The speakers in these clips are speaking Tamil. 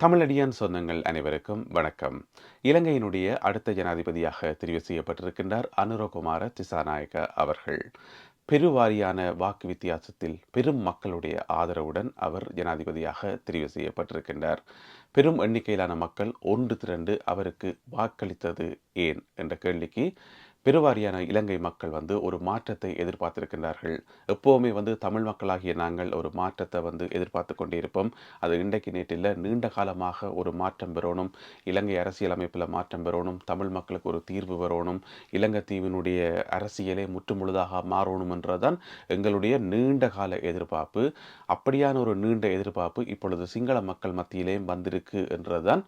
தமிழடியான் சொந்தங்கள் அனைவருக்கும் வணக்கம். இலங்கையினுடைய அடுத்த ஜனாதிபதியாக தெரிவு செய்யப்பட்டிருக்கின்றார் அனுரகுமார திசாநாயக அவர்கள். பெருவாரியான வாக்கு வித்தியாசத்தில் பெரும் மக்களுடைய ஆதரவுடன் அவர் ஜனாதிபதியாக தெரிவு செய்யப்பட்டிருக்கின்றார். பெரும் எண்ணிக்கையிலான மக்கள் ஒன்று திரண்டு அவருக்கு வாக்களித்தது ஏன்? என்ற கேள்விக்கு பெருவாரியான இலங்கை மக்கள் வந்து ஒரு மாற்றத்தை எதிர்பார்த்திருக்கின்றார்கள். எப்போவுமே வந்து தமிழ் மக்களாகிய நாங்கள் ஒரு மாற்றத்தை வந்து எதிர்பார்த்து கொண்டிருப்போம் அது இன்றைக்கு நேற்றில் நீண்ட காலமாக ஒரு மாற்றம் பெறணும். இலங்கை அரசியலமைப்பில் மாற்றம் பெறணும். தமிழ் மக்களுக்கு ஒரு தீர்வு பெறணும். இலங்கை தீவினுடைய அரசியலே முற்றுமுழுதாக மாறணும் என்றதான் எங்களுடைய நீண்ட கால எதிர்பார்ப்பு. அப்படியான ஒரு நீண்ட எதிர்பார்ப்பு இப்பொழுது சிங்கள மக்கள் மத்தியிலேயும் வந்திருக்கு என்றுதான்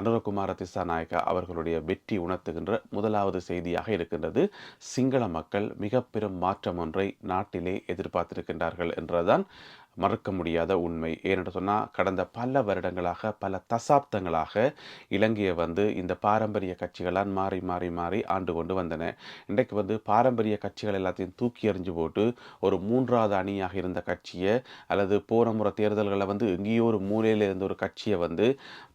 அனுரகுமார திசாநாயக்கா அவர்களுடைய வெற்றி உணர்த்துகின்ற முதலாவது செய்தியாக இருக்கின்றது. சிங்கள மக்கள் மிக பெரும் மாற்றம் ஒன்றை நாட்டிலே எதிர்பார்த்திருக்கின்றார்கள் என்றுதான் மறுக்க முடியாத உண்மை. ஏனென்று சொன்னால் கடந்த பல வருடங்களாக பல தசாப்தங்களாக இலங்கையை வந்து இந்த பாரம்பரிய கட்சிகளால் மாறி மாறி மாறி ஆண்டு கொண்டு வந்தன. இன்றைக்கு வந்து பாரம்பரிய கட்சிகள் எல்லாத்தையும் தூக்கி எறிஞ்சு போட்டு ஒரு மூன்றாவது அணியாக இருந்த கட்சியை அல்லது போன முறை தேர்தல்களை வந்து எங்கேயோ ஒரு மூலையில் இருந்த ஒரு கட்சியை வந்து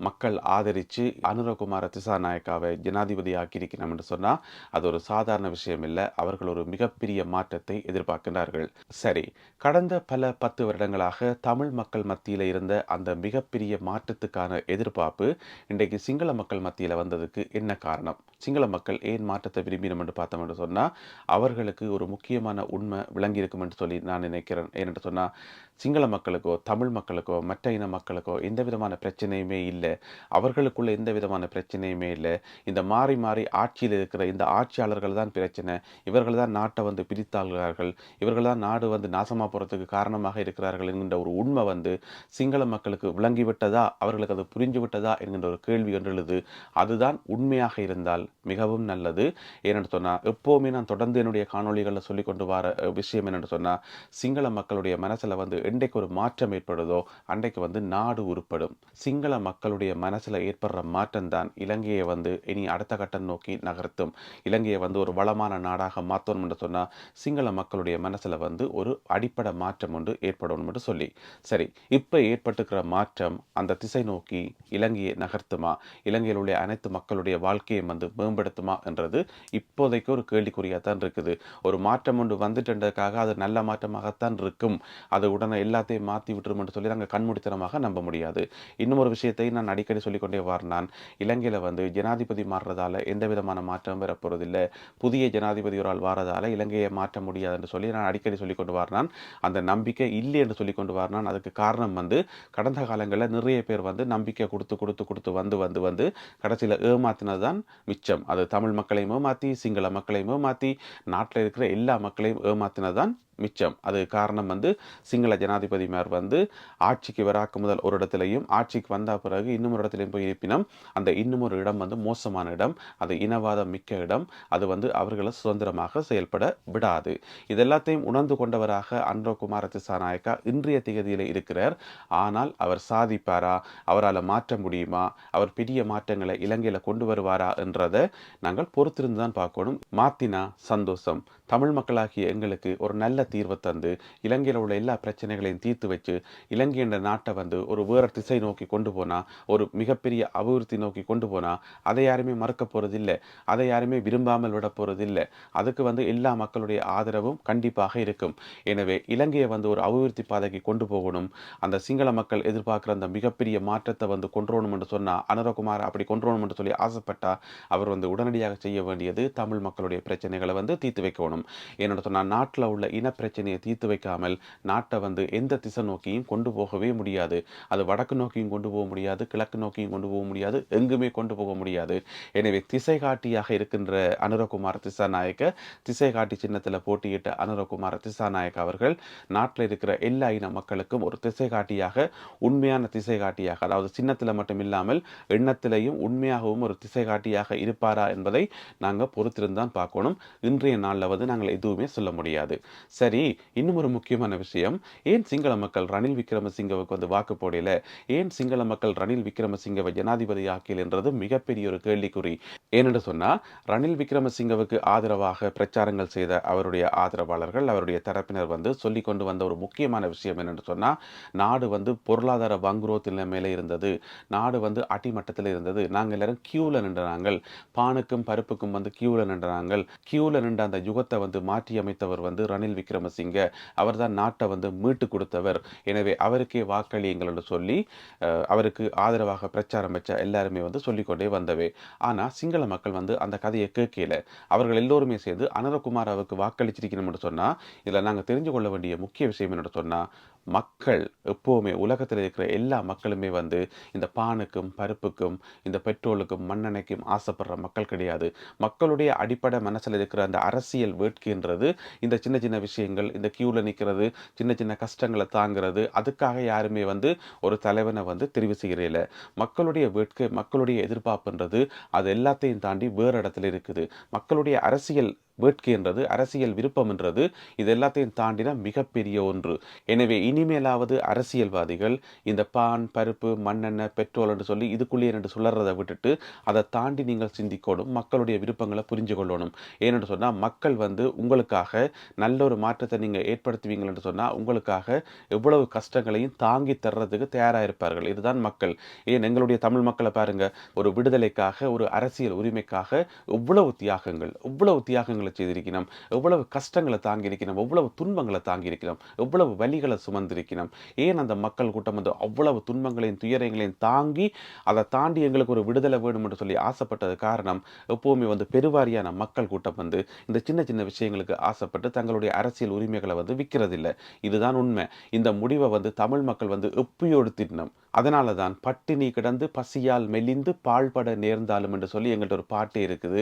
மக்கள் ஆதரித்து அனுரகுமார திசாநாயக்காவை ஜனாதிபதி ஆக்கியிருக்கணும் என்று சொன்னால் அது ஒரு சாதாரண விஷயம் இல்லை. அவர்கள் ஒரு மிகப்பெரிய மாற்றத்தை எதிர்பார்க்கின்றார்கள். சரி கடந்த பல பத்து வருடங்கள் காலங்களாக தமிழ் மக்கள் மத்தியில் இருந்த அந்த மிகப்பெரிய மாற்றத்துக்கான எதிர்பார்ப்பு இன்றைக்கு சிங்கள மக்கள் மத்தியில் வந்ததுக்கு என்ன காரணம்? சிங்கள மக்கள் ஏன் மாற்றத்தை விரும்பினோம் என்று பார்த்தோம் என்று சொன்னால் அவர்களுக்கு ஒரு முக்கியமான உண்மை விளங்கியிருக்கும் என்று சொல்லி நான் நினைக்கிறேன். ஏனென்று சொன்னால் சிங்கள மக்களுக்கோ தமிழ் மக்களுக்கோ மற்ற இன மக்களுக்கோ எந்த விதமான பிரச்சனையுமே இல்லை. அவர்களுக்குள்ள எந்த விதமான பிரச்சனையுமே இல்லை. இந்த மாறி மாறி ஆட்சியில் இருக்கிற இந்த ஆட்சியாளர்கள் தான் பிரச்சனை. இவர்கள் தான் நாட்டை வந்து பிரித்தாள்கிறார்கள். இவர்கள் தான் நாடு வந்து நாசமாக போகிறதுக்கு காரணமாக இருக்கிறார்கள் என்கின்ற ஒரு உண்மை வந்து சிங்கள மக்களுக்கு விளங்கிவிட்டதா அவர்களுக்கு அது புரிஞ்சு விட்டதா? என்கின்ற ஒரு கேள்வி என்றுள்ளது அதுதான் உண்மையாக இருந்தால் மிகவும் நல்லது. ஏன்னு சொன்னால் எப்போவுமே நான் தொடர்ந்து என்னுடைய காணொலிகளில் சொல்லி கொண்டு வர விஷயம் என்னென்னு சொன்னால் சிங்கள மக்களுடைய மனசில் வந்து என்றைக்கு ஒரு மாற்றம் ஏற்படுதோ அன்றைக்கு வந்து நாடு உருப்படும். சிங்கள மக்களுடைய மனசில் ஏற்படுற மாற்றம் தான் இலங்கையை வந்து இனி அடுத்த கட்டம் நோக்கி நகர்த்தும். இலங்கையை வந்து ஒரு வளமான நாடாக மாற்றணும் என்று சொன்னால் சிங்கள மக்களுடைய மனசில் வந்து ஒரு அடிப்படை மாற்றம் ஒன்று ஏற்படணும் என்று சொல்லி. சரி இப்போ ஏற்பட்டுக்கிற மாற்றம் அந்த திசை நோக்கி இலங்கையை நகர்த்துமா? இலங்கையில் உள்ள அனைத்து மக்களுடைய வாழ்க்கையை வந்து மேம்படுத்துமா என்றது இப்போதைக்கு ஒரு கேள்விக்குறியாக தான் இருக்குது. ஒரு மாற்றம் ஒன்று வந்துட்டுன்றதுக்காக அது நல்ல மாற்றமாகத்தான் இருக்கும். அது உடனே எல்லாத்தையும் மாற்றி விட்டுரும் என்று சொல்லி நாங்கள் கண்மூடித்தனமாக நம்ப முடியாது. இன்னும் ஒரு விஷயத்தை நான் அடிக்கடி சொல்லிக்கொண்டே வரேன் இலங்கையில் வந்து ஜனாதிபதி மாறுறதால எந்த விதமான மாற்றமும் வரப்போறதில்லை. புதிய ஜனாதிபதி ஒரு ஆள் வாரதால இலங்கையை மாற்ற முடியாது என்று சொல்லி நான் அடிக்கடி சொல்லிக்கொண்டு கொண்டு அந்த நம்பிக்கை இல்லை என்று சொல்லி கொண்டு அதுக்கு காரணம் வந்து கடந்த காலங்களில் நிறைய பேர் வந்து நம்பிக்கை கொடுத்து கொடுத்து கொடுத்து வந்து வந்து வந்து கடைசியில் ஏமாத்தினது தான் மிச்சம். அது தமிழ் மக்களையும் ஏமாற்றி சிங்கள மக்களையும் ஏமாற்றி நாட்டில் இருக்கிற எல்லா மக்களையும் ஏமாத்தினது தான் மிச்சம். அது காரணம் வந்து சிங்கள ஜனாதிபதிமார் வந்து ஆட்சிக்கு வராக்கு முதல் ஒரு இடத்துலையும் ஆட்சிக்கு வந்த பிறகு இன்னும் ஒரு இடத்துலையும் போய் இருப்பினும் அந்த இன்னும் ஒரு இடம் வந்து மோசமான இடம் அது இனவாதம் மிக்க இடம் அது வந்து அவர்களை சுதந்திரமாக செயல்பட விடாது. இதெல்லாத்தையும் உணர்ந்து கொண்டவராக அன்ரோ குமார திசாநாயக்கா இன்றைய திகதியில் இருக்கிறார். ஆனால் அவர் சாதிப்பாரா? அவரால் மாற்ற முடியுமா? அவர் பெரிய மாற்றங்களை இலங்கையில் கொண்டு வருவாரா என்றதை நாங்கள் பொறுத்திருந்து தான் பார்க்கணும். மாத்தினா சந்தோஷம். தமிழ் மக்களாகிய எங்களுக்கு ஒரு நல்ல தீர்வை தந்து இலங்கையில் உள்ள எல்லா பிரச்சனைகளையும் தீர்த்து வச்சு இலங்கை என்ற நாட்டை வந்து ஒரு வேறு திசை நோக்கி கொண்டு போனால் ஒரு மிகப்பெரிய அபிவிருத்தி நோக்கி கொண்டு போனால் அதை யாருமே மறக்க போகிறதில்லை அதை யாருமே விரும்பாமல் விட போகிறதில்லை அதுக்கு வந்து எல்லா மக்களுடைய ஆதரவும் கண்டிப்பாக இருக்கும். எனவே இலங்கையை வந்து ஒரு அபிவிருத்தி பாதைக்கு கொண்டு போகணும். அந்த சிங்கள மக்கள் எதிர்பார்க்குற அந்த மிகப்பெரிய மாற்றத்தை வந்து கொண்டுவணும் என்று சொன்னால் அனுரகுமார் அப்படி கொண்டுவணும் என்று சொல்லி ஆசைப்பட்டால் அவர் வந்து உடனடியாக செய்ய வேண்டியது தமிழ் மக்களுடைய பிரச்சனைகளை வந்து தீர்த்து வைக்கணும். என்னோட சொன்னால் நாட்டில் உள்ள இன பிரச்சனையை தீர்த்து வைக்காமல் நாட்டை வந்து எந்த திசை நோக்கியும் கொண்டு போகவே முடியாது. அது வடக்கு நோக்கியும் கொண்டு போக முடியாது கிழக்கு நோக்கியும் கொண்டு போக முடியாது எங்குமே கொண்டு போக முடியாது. எனவே திசை காட்டியாக இருக்கின்ற அனுரகுமார் திசாநாயக்க திசை காட்டி சின்னத்தில் போட்டியிட்ட அனுரகுமார் திசாநாயக் அவர்கள் நாட்டில் இருக்கிற எல்லா இன மக்களுக்கும் ஒரு திசை காட்டியாக உண்மையான திசை காட்டியாக அதாவது சின்னத்தில் மட்டும் இல்லாமல் எண்ணத்திலையும் உண்மையாகவும் ஒரு திசை காட்டியாக இருப்பாரா என்பதை நாங்கள் பொறுத்திருந்தான் பார்க்கணும். இன்றைய நாளில் வந்து நாங்கள் எதுவுமே சொல்ல முடியாது. சரி. சரி இன்னும் ஒரு முக்கியமான விஷயம். ஏன் சிங்கள மக்கள் ரணில் விக்ரமசிங்கவுக்கு வந்து வாக்கு போடல? ஏன் சிங்கள மக்கள் ரணில் விக்ரமசிங்கவை ஜனாதிபதி ஆக்கியல் என்றது மிகப்பெரிய ஒரு கேள்விக்குறி. ஏனென்று சொன்னால் ரணில் விக்ரமசிங்கவுக்கு ஆதரவாக பிரச்சாரங்கள் செய்த அவருடைய ஆதரவாளர்கள் அவருடைய தரப்பினர் வந்து சொல்லி கொண்டு வந்த ஒரு முக்கியமான விஷயம் என்னென்று சொன்னால் நாடு வந்து பொருளாதார வங்குரோத் நிலைமையில இருந்தது. நாடு வந்து அடிமட்டத்தில் இருந்தது. நாங்கள் எல்லாரும் கியூவில் நின்றாங்கள் பானுக்கும் பருப்புக்கும் வந்து கியூவில் நின்றாங்கள் கியூவில் நின்ற அந்த யுகத்தை வந்து மாற்றி அமைத்தவர் வந்து ரணில் விக்ரம் விக்ரமசிங்க அவர்தான் நாட்டை வந்து மீட்டு கொடுத்தவர். எனவே அவருக்கே வாக்களியுங்கள் சொல்லி அவருக்கு ஆதரவாக பிரச்சாரம் வச்ச எல்லாருமே வந்து சொல்லிக்கொண்டே வந்தவே. ஆனால் சிங்கள மக்கள் வந்து அந்த கதையை கேட்கல. அவர்கள் எல்லோருமே சேர்ந்து அனரகுமாராவுக்கு வாக்களிச்சிருக்கணும்னு சொன்னால் இதில் நாங்கள் தெரிஞ்சு கொள்ள வேண்டிய முக்கிய விஷயம் என்னன்னு சொன்னால் மக்கள் எப்போவுமே உலகத்தில் இருக்கிற எல்லா மக்களுமே வந்து இந்த பானுக்கும் பருப்புக்கும் இந்த பெட்ரோலுக்கும் மண்ணெண்ணைக்கும் ஆசைப்படுற மக்கள் கிடையாது. மக்களுடைய அடிப்படை மனசில் இருக்கிற அந்த அரசியல் வேட்கைன்றது இந்த சின்ன சின்ன விஷயங்கள் இந்த கியூவில் நிற்கிறது சின்ன சின்ன கஷ்டங்களை தாங்கிறது அதுக்காக யாருமே வந்து ஒரு தலைவனை வந்து தெரிவு செய்கிறதில்ல. மக்களுடைய வேட்கை மக்களுடைய எதிர்பார்ப்புன்றது அது எல்லாத்தையும் தாண்டி வேறு இடத்துல இருக்குது. மக்களுடைய அரசியல் வேட்கைன்றது அரசியல் விருப்பம்ன்றது இது எல்லாத்தையும் தாண்டின மிகப்பெரிய ஒன்று. எனவே இனிமேலாவது அரசியல்வாதிகள் இந்த பான் பருப்பு மண்ணெண்ணெய் பெட்ரோல் என்று சொல்லி இதுக்குள்ளேயே என்று சுழறதை விட்டுட்டு அதை தாண்டி நீங்கள் சிந்திக்கணும் மக்களுடைய விருப்பங்களை புரிஞ்சு கொள்ளணும். ஏனென்று சொன்னால் மக்கள் வந்து உங்களுக்காக நல்ல ஒரு மாற்றத்தை நீங்கள் ஏற்படுத்துவீங்கள் என்று சொன்னால் உங்களுக்காக எவ்வளவு கஷ்டங்களையும் தாங்கி தர்றதுக்கு தயாராக இருப்பார்கள். இதுதான் மக்கள். ஏன்? எங்களுடைய தமிழ் மக்களை பாருங்கள் ஒரு விடுதலைக்காக ஒரு அரசியல் உரிமைக்காக எவ்வளவு தியாகங்கள் எவ்வளவு தியாகங்கள் செய்திருக்கணும் எவ்வளவு கஷ்டங்களை தாங்கியிருக்கணும் எவ்வளவு துன்பங்களை தாங்கியிருக்கணும் எவ்வளவு வலிகளை சுமந்திருக்கணும் ஏன் அந்த மக்கள் கூட்டம் வந்து அவ்வளவு துன்பங்களையும் துயரங்களையும் தாங்கி அதை தாண்டி எங்களுக்கு ஒரு விடுதலை வேணும் என்று சொல்லி ஆசைப்பட்டது காரணம் எப்போவுமே வந்து பெருவாரியான மக்கள் கூட்டம் வந்து இந்த சின்ன சின்ன விஷயங்களுக்கு ஆசைப்பட்டு தங்களுடைய அரசியல் உரிமைகளை வந்து விற்கிறதில்லை. இதுதான் உண்மை. இந்த முடிவை வந்து தமிழ் மக்கள் வந்து எப்பயோடு தின்னம். அதனால தான் பட்டினி கிடந்து பசியால் மெலிந்து பாழ்பட நேர்ந்தாலும் என்று சொல்லி எங்கள்கிட்ட ஒரு பாட்டே இருக்குது.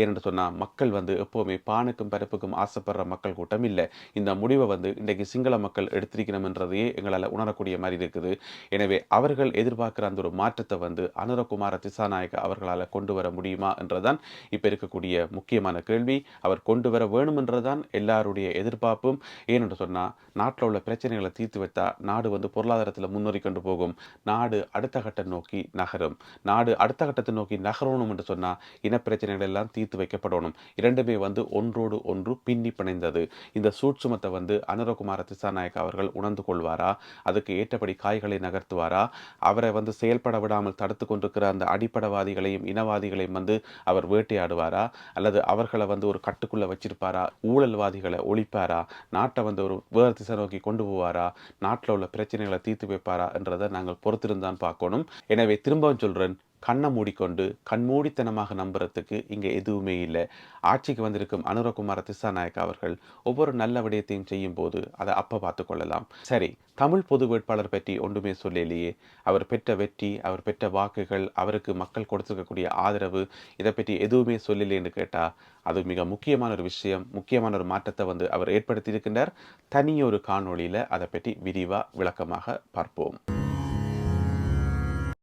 ஏனென்று சொன்னால் மக்கள் வந்து எப்போவுமே பானுக்கும் பருப்புக்கும் ஆசைப்படுற மக்கள் கூட்டம் இல்லை. இந்த முடிவை வந்து இன்றைக்கு சிங்கள மக்கள் எடுத்திருக்கணும்ன்றதையே எங்களால் உணரக்கூடிய மாதிரி இருக்குது. எனவே அவர்கள் எதிர்பார்க்குற அந்த ஒரு மாற்றத்தை வந்து அனுரகுமார திசாநாயக்க அவர்களால் கொண்டு வர முடியுமா என்றதான் இப்போ இருக்கக்கூடிய முக்கியமான கேள்வி. அவர் கொண்டு வர வேணுமென்றதான் எல்லாருடைய எதிர்பார்ப்பும். ஏனென்று சொன்னால் நாட்டில் உள்ள பிரச்சனைகளை தீர்த்து வைத்தா நாடு வந்து பொருளாதாரத்தில் முன்னேறி கொண்டு போகும். நாடு அடுத்த கட்டம் நோக்கி நகரும். நாடு அடுத்த கட்டத்தை நோக்கி நகரணும் என்று சொன்னால் இனப்பிரச்சனைகள் எல்லாம் தீர்த்து வைக்கப்படணும். இரண்டுமே வந்து ஒன்றோடு ஒன்று பின்னி பிணைந்தது. இந்த சூட்சுமத்தை வந்து அனுரகுமார திசாநாயக் அவர்கள் உணர்ந்து கொள்வாரா? அதுக்கு ஏற்றபடி காய்களை நகர்த்துவாரா? அவரை வந்து செயல்பட விடாமல் தடுத்து கொண்டிருக்கிற அந்த அடிப்படவாதிகளையும் இனவாதிகளையும் வந்து அவர் வேட்டையாடுவாரா? அல்லது அவர்களை வந்து ஒரு கட்டுக்குள்ள வச்சிருப்பாரா? ஊழல்வாதிகளை ஒழிப்பாரா? நாட்டை வந்து ஒரு வேறு திசை நோக்கி கொண்டு போவாரா? நாட்டில் உள்ள பிரச்சனைகளை தீர்த்து வைப்பாரா என்றதை நாங்கள் பொறுத்திருந்தான் பார்க்கணும். எனவே திரும்பவும் சொல்றேன் கண்ணை மூடிக்கொண்டு கண்மூடித்தனமாக நம்புறதுக்கு இங்கே எதுவுமே இல்லை. ஆட்சிக்கு வந்திருக்கும் அனுரகுமார திசாநாயக் அவர்கள் ஒவ்வொரு நல்ல விடயத்தையும் செய்யும் போது அதை அப்போ பார்த்து கொள்ளலாம். சரி தமிழ் பொது வேட்பாளர் பற்றி ஒன்றுமே சொல்லலையே. அவர் பெற்ற வெற்றி அவர் பெற்ற வாக்குகள் அவருக்கு மக்கள் கொடுத்துருக்கக்கூடிய ஆதரவு இதை பற்றி எதுவுமே சொல்லலைன்னு கேட்டால் அது மிக முக்கியமான ஒரு விஷயம் முக்கியமான ஒரு மாற்றத்தை வந்து அவர் ஏற்படுத்தியிருக்கின்றார். தனியொரு காணொளியில் அதை பற்றி விரிவாக விளக்கமாக பார்ப்போம்.